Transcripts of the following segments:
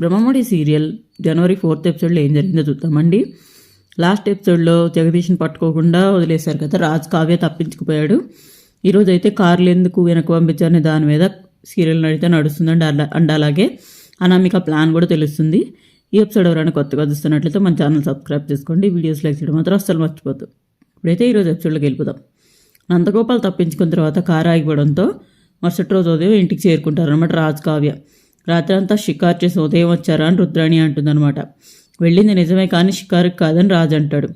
Brahmamudi serial జనవరి fourth ఎపిసోడ్లో ఏం జరిగిందో చూద్దామండి. లాస్ట్ ఎపిసోడ్లో జగదీష్ని పట్టుకోకుండా వదిలేశారు కదా రాజ్ కావ్య తప్పించుకుపోయాడు. ఈరోజు అయితే కార్లు ఎందుకు వెనక పంపించారనే దాని మీద సీరియల్ నడితే నడుస్తుందండి అలా అండ్ అలాగే అనామిక ప్లాన్ కూడా తెలుస్తుంది. ఈ ఎపిసోడ్ ఎవరైనా కొత్తగా చూస్తున్నట్లయితే మన ఛానల్ సబ్స్క్రైబ్ చేసుకోండి. వీడియోస్ లైక్ చేయడం మాత్రం అస్సలు మర్చిపోద్దు. ఇప్పుడైతే ఈరోజు ఎపిసోడ్లోకి వెళ్ళిపోదాం. నందగోపాల్ తప్పించుకున్న తర్వాత కారు ఆగిపోవడంతో మరుసటి రోజు ఉదయం ఇంటికి చేరుకుంటారు అనమాట రాజ్ కావ్య. రాత్రి అంతా షికారు చేసి ఉదయం వచ్చారా అని రుద్రాణి అంటుందన్నమాట. వెళ్ళింది నిజమే కానీ షికారుకి కాదని రాజు అంటాడు.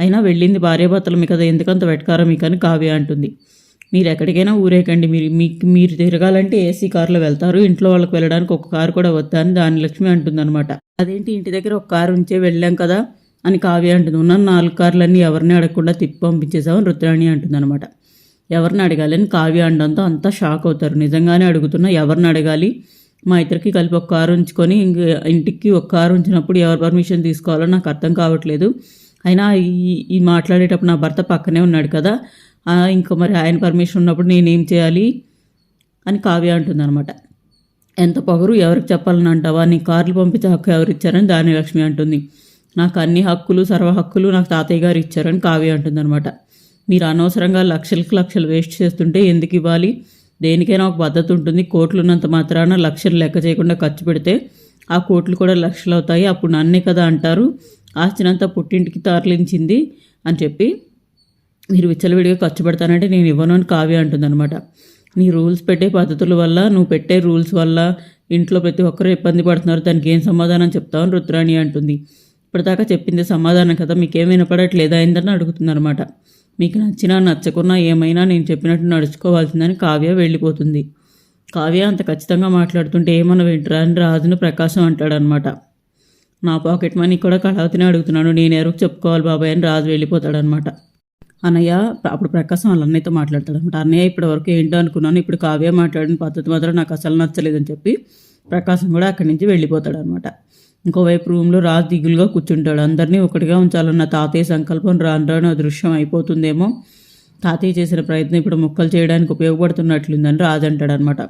అయినా వెళ్ళింది భార్యాభర్తలు మీ కదా ఎందుకంత వెటకారం మీకు అని కావ్య అంటుంది. మీరు ఎక్కడికైనా ఊరేకండి మీరు మీకు మీరు తిరగాలంటే ఏసీ కారులో వెళ్తారు ఇంట్లో వాళ్ళకి వెళ్ళడానికి ఒక కారు కూడా వద్దా అని దాని లక్ష్మి అంటుందన్నమాట. అదేంటి ఇంటి దగ్గర ఒక కారు ఉంచే వెళ్ళాం కదా అని కావ్య అంటుంది. ఉన్న నాలుగు కార్లన్నీ ఎవరిని అడగకుండా తిప్పి పంపించేసామని రుద్రాణి అంటుందన్నమాట. ఎవరిని అడగాలి అని కావ్య అనడంతో అంతా షాక్ అవుతారు. నిజంగానే అడుగుతున్నా ఎవరిని అడగాలి? మా ఇద్దరికి కలిపి ఒక కారు ఉంచుకొని ఇంక ఇంటికి ఒక కారు ఉంచినప్పుడు ఎవరు పర్మిషన్ తీసుకోవాలో నాకు అర్థం కావట్లేదు. అయినా ఈ మాట్లాడేటప్పుడు నా భర్త పక్కనే ఉన్నాడు కదా ఇంకా మరి ఆయన పర్మిషన్ ఉన్నప్పుడు నేనేం చేయాలి అని కావ్య అంటుందన్నమాట. ఎంత పొగరు ఎవరికి చెప్పాలని అంటావా? నీ కార్లు పంపించే హక్కు ఎవరు ఇచ్చారని దాని అంటుంది. నాకు అన్ని హక్కులు సర్వ హక్కులు నాకు తాతయ్య గారు ఇచ్చారని కావ్య అంటుందన్నమాట. మీరు అనవసరంగా లక్షలకు లక్షలు వేస్ట్ చేస్తుంటే ఎందుకు ఇవ్వాలి? దేనికైనా ఒక పద్ధతి ఉంటుంది. కోట్లున్నంత మాత్రాన లక్షలు లెక్క చేయకుండా ఖర్చు పెడితే ఆ కోట్లు కూడా లక్షలు అవుతాయి. అప్పుడు నన్నే కదా అంటారు. ఆస్తినంతా పుట్టింటికి తరలించింది అని చెప్పి మీరు విచ్చలవిడిగా ఖర్చు పెడతానంటే నేను ఇవ్వను అని కావ్య అంటుందన్నమాట. నీ రూల్స్ పెట్టే పద్ధతుల వల్ల నువ్వు పెట్టే రూల్స్ వల్ల ఇంట్లో ప్రతి ఒక్కరూ ఇబ్బంది పడుతున్నారు. దానికి ఏం సమాధానం చెప్తావని రుద్రాణి అంటుంది. ఇప్పటిదాకా చెప్పింది సమాధానం కదా. మీకేం వినపడట్లేదా? అయిందని అడుగుతుందనమాట మీకు నచ్చినా నచ్చకున్నా ఏమైనా నేను చెప్పినట్టు నడుచుకోవాల్సిందని కావ్య వెళ్ళిపోతుంది. కావ్య అంత ఖచ్చితంగా మాట్లాడుతుంటే ఏమన్నా వింటరా అని రాజును ప్రకాశం అంటాడనమాట. నా పాకెట్ మనీ కూడా కళావతిని అడుగుతున్నాను. నేను ఎవరికి చెప్పుకోవాలి బాబాయ్ అని రాజు వెళ్ళిపోతాడనమాట. అన్నయ్య అప్పుడు ప్రకాశం వాళ్ళ అన్నయ్యతో మాట్లాడతాడనమాట. అన్నయ్య ఇప్పటి వరకు ఏంటో అనుకున్నాను. ఇప్పుడు కావ్య మాట్లాడిన పద్ధతి మాత్రం నాకు అసలు నచ్చలేదని చెప్పి ప్రకాశం కూడా అక్కడి నుంచి వెళ్ళిపోతాడనమాట. ఇంకోవైపు రూమ్లో రాజు దిగులుగా కూర్చుంటాడు. అందరినీ ఒకటిగా ఉంచాలన్న తాతయ్య సంకల్పం రాను రాను అదృశ్యం అయిపోతుందేమో. తాతయ్య చేసిన ప్రయత్నం ఇప్పుడు ముక్కలు చేయడానికి ఉపయోగపడుతున్నట్లుందని రాజు అంటాడు అనమాట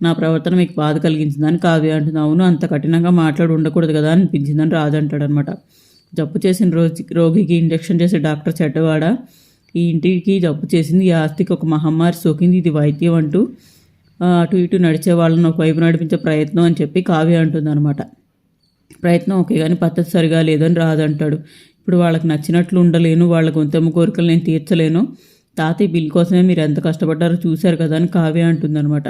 నా ప్రవర్తన మీకు బాధ కలిగించిందని కావ్య అంటుంది. అవును అంత కఠినంగా మాట్లాడి ఉండకూడదు కదా అనిపించిందని రాజు అంటాడు అనమాట జబ్బు చేసిన రోజు రోగికి ఇంజెక్షన్ చేసే డాక్టర్ చెడ్డవాడ? ఈ ఇంటికి జబ్బు చేసింది ఈ ఆస్తికి ఒక మహమ్మారి సోకింది. ఇది వైద్యం అంటూ అటు ఇటు నడిచే వాళ్ళని ఒకవైపు నడిపించే ప్రయత్నం అని చెప్పి కావ్య అంటుంది అనమాట ప్రయత్నం ఓకే కానీ పద్ధతి సరిగా లేదని రాదంటాడు. ఇప్పుడు వాళ్ళకి నచ్చినట్లు ఉండలేను వాళ్ళ గొంతెమ్మ కోరికలు నేను తీర్చలేను. తాతయ్య బిల్ కోసమే మీరు ఎంత కష్టపడ్డారో చూశారు కదా అని కావ్య అంటుందన్నమాట.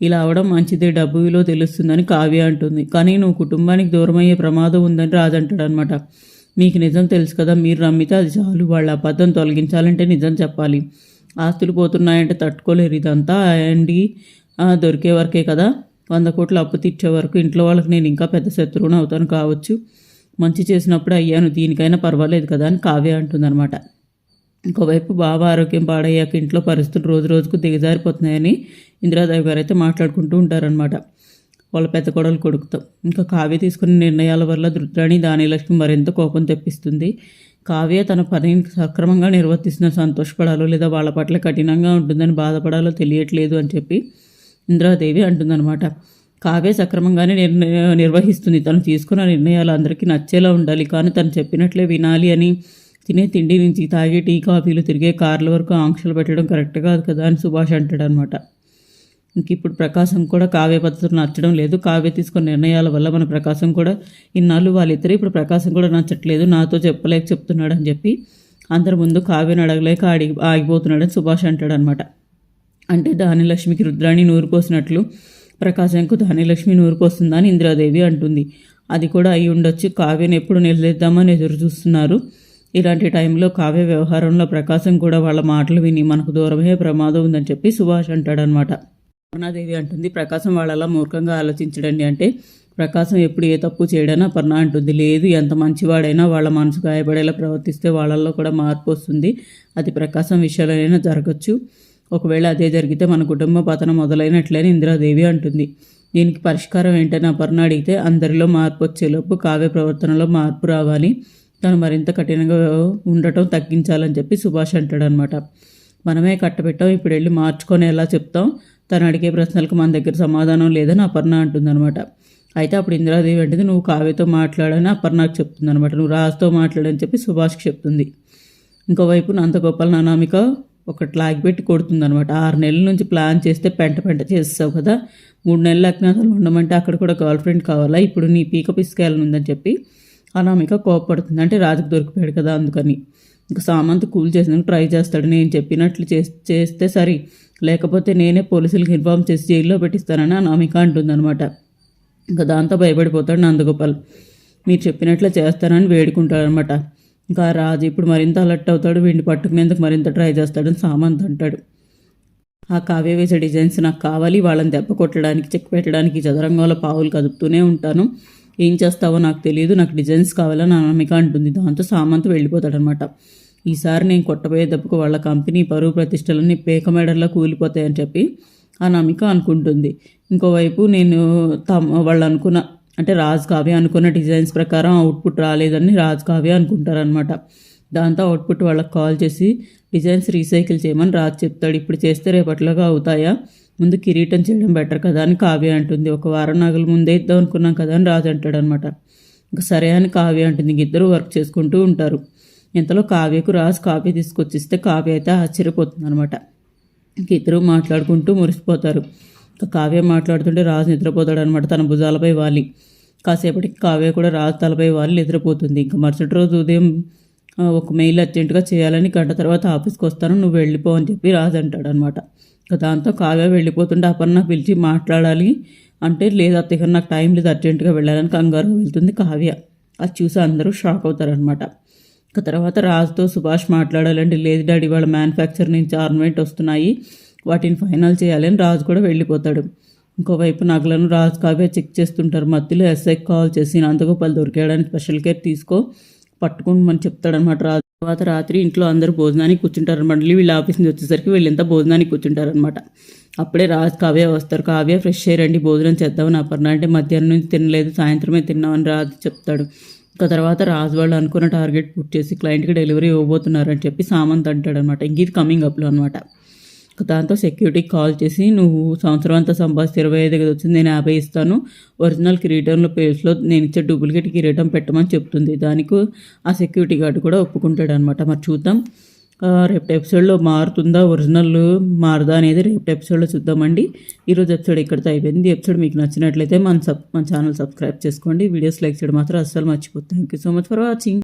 ఇలా అవడం మంచిదే డబ్బు విలువ తెలుస్తుందని కావ్య అంటుంది. కానీ నువ్వు కుటుంబానికి దూరమయ్యే ప్రమాదం ఉందని రాదంటాడు అనమాట మీకు నిజం తెలుసు కదా మీరు నమ్మితే అది చాలు. వాళ్ళ అబద్ధం తొలగించాలంటే నిజం చెప్పాలి. ఆస్తులు పోతున్నాయంటే తట్టుకోలేరు ఇదంతా. అండి దొరికే వరకే కదా. వంద కోట్ల అప్పు తీర్చే వరకు ఇంట్లో వాళ్ళకి నేను ఇంకా పెద్ద శత్రువుని అవుతాను కావచ్చు. మంచి చేసినప్పుడు అయ్యాను దీనికైనా పర్వాలేదు కదా అని కావ్య అంటుందన్నమాట. ఇంకోవైపు బాబా ఆరోగ్యం పాడయ్యాక ఇంట్లో పరిస్థితులు రోజు రోజుకు దిగజారిపోతున్నాయని ఇందిరాదేవి గారు అయితే మాట్లాడుకుంటూ ఉంటారనమాట వాళ్ళ పెద్ద కొడలు కొడుకుతో. ఇంకా కావ్య తీసుకున్న నిర్ణయాల వల్ల రుద్రాణి దానిలక్ష్మి మరింత కోపం తెప్పిస్తుంది. కావ్య తన పనిని సక్రమంగా నిర్వర్తిస్తున్న సంతోషపడాలో లేదా వాళ్ళ పట్ల కఠినంగా ఉంటుందని బాధపడాలో తెలియట్లేదు అని చెప్పి ఇంద్రాదేవి అంటుందన్నమాట. కావ్య సక్రమంగానే నిర్ణయ నిర్వహిస్తుంది. తను తీసుకున్న నిర్ణయాలు అందరికీ నచ్చేలా ఉండాలి. కానీ తను చెప్పినట్లే వినాలి అని తినే తిండి నుంచి తాగే టీ కాఫీలు తిరిగే కార్ల వరకు ఆంక్షలు పెట్టడం కరెక్ట్ కాదు కదా అని సుభాష్ అంటాడు అనమాట ఇంక ఇప్పుడు ప్రకాశం కూడా కావ్య పద్ధతులు నచ్చడం లేదు. కావ్య తీసుకున్న నిర్ణయాల వల్ల మన ప్రకాశం కూడా ఇన్నాళ్ళు వాళ్ళిద్దరు ఇప్పుడు ప్రకాశం కూడా నచ్చట్లేదు. నాతో చెప్పలేక చెప్తున్నాడు అని చెప్పి అందరి ముందు కావ్యను అడగలేక అడిగి ఆగిపోతున్నాడని సుభాష్ అంటాడు అనమాట అంటే దానిలక్ష్మికి రుద్రాణి నూరు పోసినట్లు ప్రకాశంకు దానిలక్ష్మి నూరు పోస్తుందని ఇందిరాదేవి అంటుంది. అది కూడా అయి ఉండొచ్చు. కావ్యను ఎప్పుడు నిలదీద్దామని ఎదురు చూస్తున్నారు. ఇలాంటి టైంలో కావ్య వ్యవహారంలో ప్రకాశం కూడా వాళ్ళ మాటలు విని మనకు దూరమే ప్రమాదం ఉందని చెప్పి సుభాష్ అంటాడనమాట అపర్ణాదేవి అంటుంది ప్రకాశం వాళ్ళలా మూర్ఖంగా ఆలోచించడండి అంటే ప్రకాశం ఎప్పుడు ఏ తప్పు చేయడని అపర్ణ అంటుంది. లేదు ఎంత మంచివాడైనా వాళ్ళ మనసు గాయపడేలా ప్రవర్తిస్తే వాళ్ళల్లో కూడా మార్పు వస్తుంది. అది ప్రకాశం విషయాలైనా జరగచ్చు. ఒకవేళ అదే జరిగితే మన కుటుంబ పతనం మొదలైనట్లేని ఇందిరాదేవి అంటుంది. దీనికి పరిష్కారం ఏంటని అపర్ణ అడిగితే అందరిలో మార్పు వచ్చేలోపు కావ్య ప్రవర్తనలో మార్పు రావాలి. తను మరింత కఠినంగా ఉండటం తగ్గించాలని చెప్పి సుభాష్ అంటాడనమాట. మనమే కట్టబెట్టాం ఇప్పుడు వెళ్ళి మార్చుకొని ఎలా చెప్తాం? తను అడిగే ప్రశ్నలకు మన దగ్గర సమాధానం లేదని అపర్ణ అంటుందన్నమాట అయితే అప్పుడు ఇందిరాదేవి అంటే నువ్వు కావ్యతో మాట్లాడని అపర్ణకు చెప్తుంది అనమాట నువ్వు రాజుతో మాట్లాడని చెప్పి సుభాష్కి చెప్తుంది. ఇంకోవైపు నందగోపాల్ అనామిక ఒక ట్లాగ్ పెట్టి కొడుతుంది అనమాట ఆరు నెలల నుంచి ప్లాన్ చేస్తే పెంట పెంట చేస్తావు కదా. మూడు నెలల అజ్ఞాతంలో ఉండమంటే అక్కడ కూడా గర్ల్ ఫ్రెండ్ కావాలా? ఇప్పుడు నీ పీక పిసుకేయాలని చెప్పి అనామిక కోపడుతుంది. అంటే రాజుకు దొరికిపోయాడు కదా అందుకని. ఇంకా సామంత్ కూల్ చేసినందుకు ట్రై చేస్తాడు. నేను చెప్పినట్లు చేస్- చేస్తే సరి. లేకపోతే నేనే పోలీసులకు ఇన్ఫామ్ చేసి జైల్లో పెట్టిస్తానని అనామిక అంటుంది అనమాట ఇంకా దాంతో భయపడిపోతాడు నందగోపాల్. మీరు చెప్పినట్లు చేస్తానని వేడుకుంటాడనమాట ఇంకా రాజు ఇప్పుడు మరింత అలర్ట్ అవుతాడు వీడిని పట్టుకునేందుకు మరింత ట్రై చేస్తాడని సామంత్ అంటాడు. ఆ కావ్య వేసే డిజైన్స్ నాకు కావాలి వాళ్ళని దెబ్బ కొట్టడానికి చెక్ పెట్టడానికి చదరంగంలో పావులు కదుపుతూనే ఉంటాను. ఏం చేస్తావో నాకు తెలియదు నాకు డిజైన్స్ కావాలని అనామిక అంటుంది. దాంతో సామంత్ వెళ్ళిపోతాడనమాట. ఈసారి నేను కొట్టబోయే దెబ్బకు వాళ్ళ కంపెనీ పరువు ప్రతిష్టలన్నీ పేక మెడల్లో కూలిపోతాయని చెప్పి అనామిక అనుకుంటుంది. ఇంకోవైపు నేను తమ వాళ్ళు అనుకున్న అంటే రాజ్ కావ్య అనుకున్న డిజైన్స్ ప్రకారం అవుట్పుట్ రాలేదని రాజ్ కావ్య అనుకుంటారనమాట దాంతో అవుట్పుట్ వాళ్ళకి కాల్ చేసి డిజైన్స్ రీసైకిల్ చేయమని రాజ్ చెప్తాడు. ఇప్పుడు చేస్తే రేపట్లోగా అవుతాయా? ముందు కిరీటం చేయడం బెటర్ కదా అని కావ్య అంటుంది. ఒక వారం నగలు ముందే ఇద్దాం అనుకున్నాం కదా అని రాజు అంటాడు అనమాట ఇంకా సరే అని కావ్య అంటుంది. ఇద్దరు వర్క్ చేసుకుంటూ ఉంటారు. ఇంతలో కావ్యకు రాజు కాఫీ తీసుకొచ్చిస్తే కావ్య అయితే ఆశ్చర్యపోతుంది అనమాట ఇంక ఇద్దరు మాట్లాడుకుంటూ మురిసిపోతారు. కావ్య మాట్లాడుతుంటే రాజు నిద్రపోతాడు అనమాట తన భుజాలపై వాలి. కాసేపటికి కావ్య కూడా రాజు తలపై వాలి నిద్రపోతుంది. ఇంకా మరుసటి రోజు ఉదయం ఒక మెయిల్ అర్జెంటుగా చేయాలని గంట తర్వాత ఆఫీస్కి వస్తాను నువ్వు వెళ్ళిపో అని చెప్పి రాజు అంటాడు అనమాట ఇంకా దాంతో కావ్య వెళ్ళిపోతుంటే అపర్ణ పిలిచి మాట్లాడాలి అంటే లేదు అత్తయ్య నాకు టైం లేదు అర్జెంటుగా వెళ్ళాలని కంగారు వెళ్తుంది కావ్య. అది చూసి అందరూ షాక్ అవుతారనమాట ఇక తర్వాత రాజుతో సుభాష్ మాట్లాడాలంటే లేదు డాడీ వాళ్ళ మ్యానుఫ్యాక్చర్ నుంచి ఆర్నమెంట్ వస్తున్నాయి. వాటిని ఫైనల్ చేయాలని రాజు కూడా వెళ్ళిపోతాడు. ఇంకోవైపు నగలను రాజు కావ్య చెక్ చేస్తుంటారు. మధ్యలో ఎస్ఐకి కాల్ చేసి నందగోపాల్ దొరికేయడానికి స్పెషల్ కేర్ తీసుకో పట్టుకోమని చెప్తాడనమాట రాజు. తర్వాత రాత్రి ఇంట్లో అందరూ భోజనానికి కూర్చుంటారు మళ్ళీ వీళ్ళ ఆఫీస్ నుంచి వచ్చేసరికి వీళ్ళంతా భోజనానికి కూర్చుంటారనమాట అప్పుడే రాజు కావ్య వస్తారు. కావ్య ఫ్రెష్ అయ్యండి భోజనం చేద్దామని అపర్ణ. అంటే మధ్యాహ్నం నుంచి తినలేదు సాయంత్రమే తిన్నామని రాజు చెప్తాడు. ఇంకా తర్వాత రాజు వాళ్ళు అనుకున్న టార్గెట్ పూర్తి చేసి క్లయింట్కి డెలివరీ ఇవ్వబోతున్నారని చెప్పి సామంత్ అంటాడనమాట ఇంక ఇది కమింగ్ అప్లో అనమాట దాంతో సెక్యూరిటీకి కాల్ చేసి నువ్వు సంవత్సరం అంతా సంపాదిస్తే ఇరవై ఐదు కదా వచ్చింది నేను యాభై ఇస్తాను. ఒరిజినల్ కిరీటంలో ప్లేస్లో నేను ఇచ్చే డూప్లికేట్ కిరీటం పెట్టమని చెప్తుంది. దానికి ఆ సెక్యూరిటీ గార్డు కూడా ఒప్పుకుంటాడు అనమాట మరి చూద్దాం. రేపటి ఎపిసోడ్లో మారుతుందా? ఒరిజినల్ మారుదా అనేది రేపటి ఎపిసోడ్లో చూద్దామండి. ఈరోజు ఎపిసోడ్ ఇక్కడితో అయిపోయింది. ఎపిసోడ్ మీకు నచ్చినట్లయితే మన సబ్ మన ఛానల్ సబ్స్క్రైబ్ చేసుకోండి. వీడియోస్ లైక్ చేయడం మాత్రం అస్సలు మర్చిపోతుంది thank you so much for watching